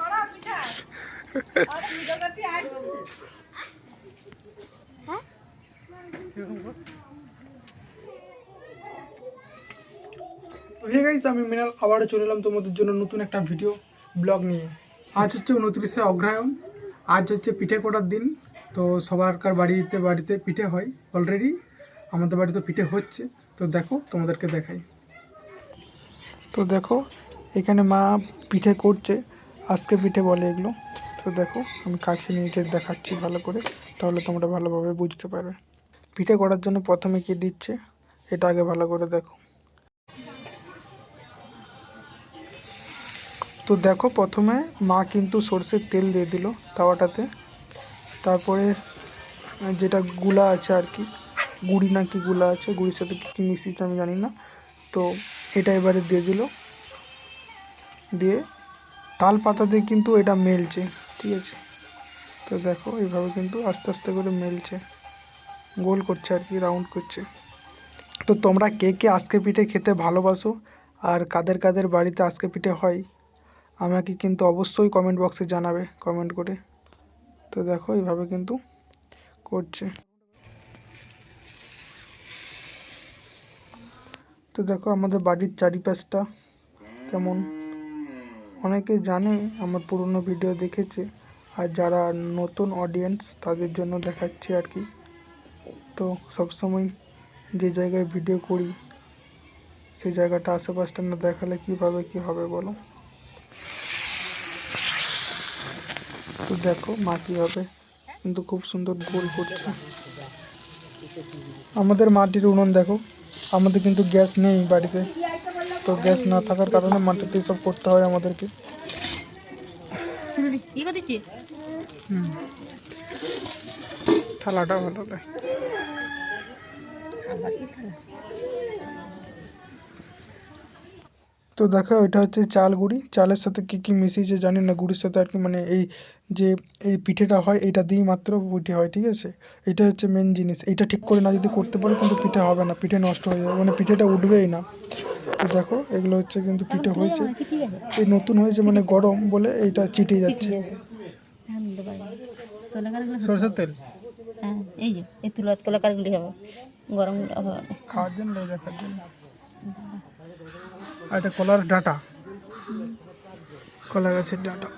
করো পিঠা। আর তো hey guys আমি মিনাল আবারও চলে এলাম তোমাদের জন্য নতুন একটা ভিডিও ব্লগ নিয়ে। আজ হচ্ছে উনত্রিশে অগ্রহায়ণ। আজ হচ্ছে পিঠে করার দিন। তো সবারকার বাড়িতে বাড়িতে পিঠে হয় অলরেডি আমাদের বাড়িতে পিঠে হচ্ছে। তো দেখো তোমাদেরকে দেখাই। তো দেখো এখানে মা পিঠে করছে। আজকে পিঠে বলে এগুলো। তো দেখো, আমি কাছে নিয়ে দেখাচ্ছি ভালো করে, তাহলে তোমরা ভালোভাবে বুঝতে পারবে। পিঠে করার জন্য প্রথমে কি দিচ্ছে, এটা আগে ভালো করে দেখো। তো দেখো, প্রথমে মা কিন্তু সর্ষের তেল দিয়ে দিল তাওয়াটাতে। তারপরে যেটা গুলা আছে আর কি, গুড়ি না কি গুলা আছে, গুড়ির সাথে কী কী মিশিয়েছে আমি জানি না। তো এটা এবারে দিয়ে দিল। দিয়ে তাল পাতা দিয়ে কিন্তু এটা মেলছে, ঠিক আছে? তো দেখো, এইভাবে কিন্তু আস্তে আস্তে করে মেলছে, গোল করছে আর কি রাউন্ড করছে। তো তোমরা কে কে আজকে পিঠে খেতে ভালোবাসো আর কাদের কাদের বাড়িতে আজকে পিঠে হয়, আমাকে কিন্তু অবশ্যই কমেন্ট বক্সে জানাবে কমেন্ট করে। তো দেখো, এইভাবে কিন্তু করছে। তো দেখো, আমাদের বাড়ির চারিপাশটা কেমন? অনেকে জানে আমার পুরনো ভিডিও দেখেছে আর যারা নতুন অডিয়েন্স তাদের জন্য দেখাচ্ছি আর কি। তো সবসময় যে জায়গায় ভিডিও করি, সেই জায়গাটা আশেপাশটা না দেখালে কীভাবে কী হবে বলো? তো দেখো মা কীভাবে কিন্তু খুব সুন্দর গোল করছে। আমাদের মাটির উনুন দেখো, আমাদের কিন্তু গ্যাস নেই বাড়িতে। তো গ্যাস না থাকার কারণে মাটিতে সব করতে হয় আমাদেরকে। থালাটা ভালো লাগে তো দেখো এটা হচ্ছে চাল গুঁড়ি চালের সাথে কি কি মিশিয়েছে জানি না গুড়ির সাথে আর কি মানে এই যে এই পিঠেটা হয় এটা দিয়েই মাত্র পিঠে হয় ঠিক আছে? এটা হচ্ছে মেন জিনিস। এটা ঠিক করে না যদি করতে পারো কিন্তু পিঠে হবে না পিঠে নষ্ট হয়ে যাবে মানে পিঠেটা উঠবেই না। তো দেখো এগুলো হচ্ছে কিন্তু পিঠে হয়েছে। এই নতুন হয়েছে মানে গরম বলে এইটা চিটে যাচ্ছে। সরষের তেল? হ্যাঁ এই যে এই তুলা তোলাকারগুলি হবে গরম খাওয়ার জন্য দেখার জন্য। আর এটা কলার ডাটা। কলা গাছের ডাটা।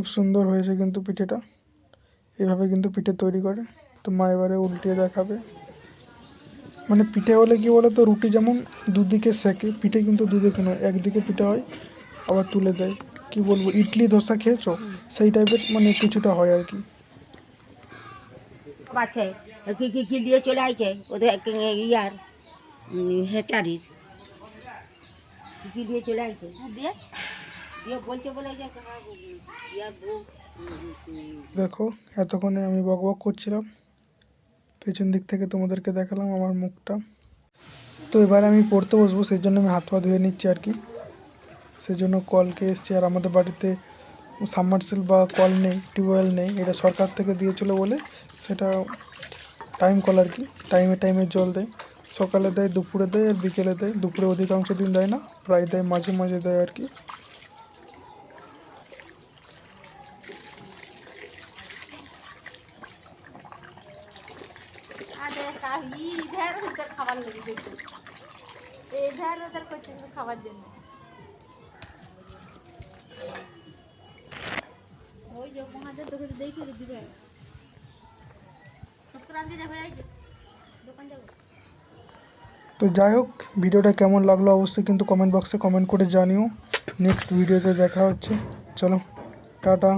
খুব সুন্দর হয়েছে কিন্তু পিঠেটা। এভাবে কিন্তু পিঠে তৈরি করে। তো মা এবারে উল্টিয়ে দেখাবে। মানে পিঠে হলে কি বলো তো রুটি যেমন দুদিকে সেকে পিঠে কিন্তু দুদিকে নয় একদিকে পিঠে হয় আবার তুলে দেয়। কি বলব ইডলি ধোসা খেয়েছো? সেই টাইপের মানে কিছুটা হয় আর কি। আছে। কি কি কি দিয়ে চলে আইছে? ওদের ইয়ার হেটারির কি কি দিয়ে চলে আইছে? দিয়ে। দেখো, এতক্ষণে আমি বক বক করছিলাম। পেছন দিক থেকে তোমাদেরকে দেখালাম আমার মুখটা। তো এবার আমি পড়তে বসবো সেই জন্য আমি হাত পা ধুয়ে নিচ্ছি আর কি। সেই জন্য কলকে এসছি আর আমাদের বাড়িতে সাবমার্সেল বা কল নেই, টিউবওয়েল নেই। এটা সরকার থেকে দিয়েছিলো বলে সেটা টাইম কল আর কি। টাইমে টাইমে জল দেয়। সকালে দেয়, দুপুরে দেয় আর বিকেলে দেয়। দুপুরে অধিকাংশ দিন দেয় না, প্রায় দেয়, মাঝে মাঝে দেয় আর কি ইধার ওদের তো যাই হোক, ভিডিওটা কেমন লাগল অবশ্যই কিন্তু কমেন্ট বক্সে কমেন্ট করে জানিও। নেক্সট ভিডিওতে দেখা হচ্ছে। চলো, টাটা।